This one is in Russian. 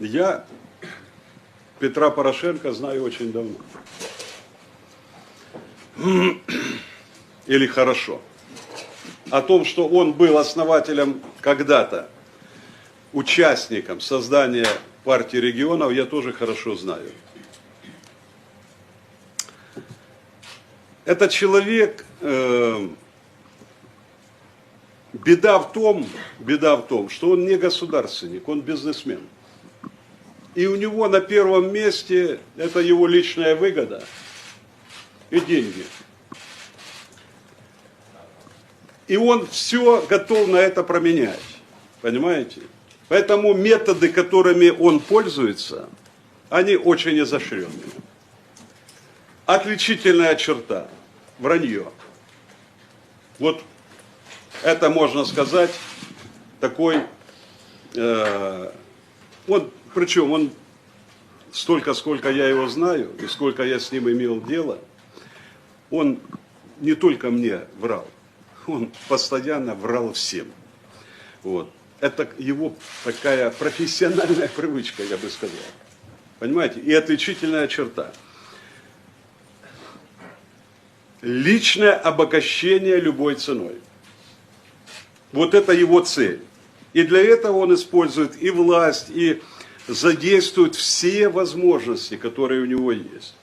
Я Петра Порошенко знаю очень давно. Или хорошо. О том, что он был основателем когда-то, участником создания партии регионов, я тоже хорошо знаю. Этот человек, э, беда в том, беда в том, что он не государственник, он бизнесмен. И у него на первом месте это его личная выгода и деньги. И он все готов на это променять. Понимаете? Поэтому методы, которыми он пользуется, они очень изощренные. Отличительная черта – вранье. Вот это можно сказать такой, э, он, причем он столько, сколько я его знаю, и сколько я с ним имел дело, он не только мне врал, он постоянно врал всем. Вот. Это его такая профессиональная привычка, я бы сказал. Понимаете? И отличительная черта. Личное обогащение любой ценой. Вот это его цель. И для этого он использует и власть, и задействует все возможности, которые у него есть.